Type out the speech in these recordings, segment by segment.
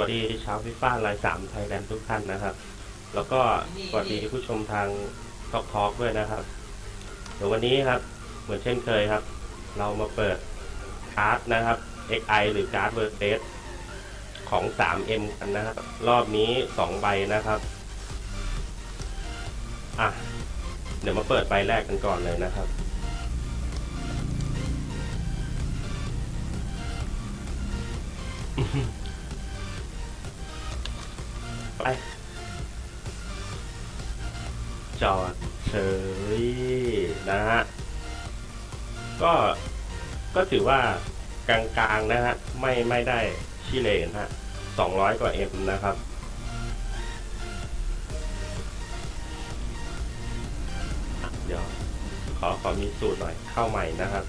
วัสดีชาวฟิฟ้าลายสามไทยแลนด์ทุกท่านนะครับ แล้วก็สวัสดีผู้ชมทางทอกทอกด้วยนะครับ เดี๋ยววันนี้ครับ เหมือนเช่นเคยครับ เรามาเปิดการ์ดนะครับ XI หรือการ์ดเวอร์เ e สของ 3M กันนะครับ รอบนี้ 2 ใบนะครับ อะ เดี๋ยวมาเปิดใบแรกกันก่อนเลยนะครับ ไปจอดเฉยนะฮะ ก็ก็ถือว่ากลางๆนะฮะ ไม่ไม่ได้ชิเลนฮะสองร้อยกว่าเอ็มนะครับ เดี๋ยว ขอขอมีสูตรหน่อยเข้าใหม่นะครับ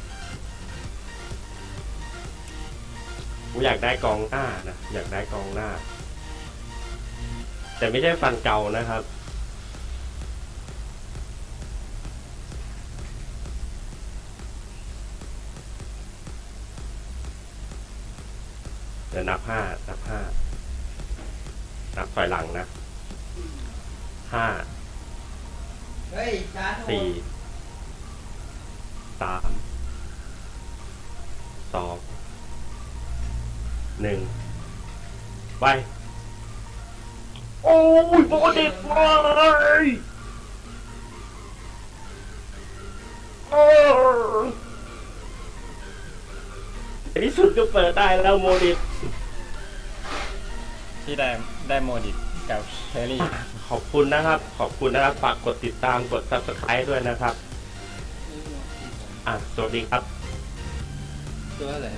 ผมอยากได้กองหน้านะ อยากได้กองหน้า แต่ไม่ใช่ฟันเก่านะครับ เดี๋ยวนับห้านับห้านับถอยหลังนะห้าเฮ้ยช้าโทรสี่สามสองหนึ่งไป โอ้ยโบเด็ดเลยโอ้ยในที่สุดก็เปิดได้แล้วโมดิตที่ได้ได้โมดิตกับเชอรี่ขอบคุณนะครับ ขอบคุณนะครับ ฝากกดติดตามกด subscribe ด้วยนะครับ อะ สวัสดีครับ ตัวอะไร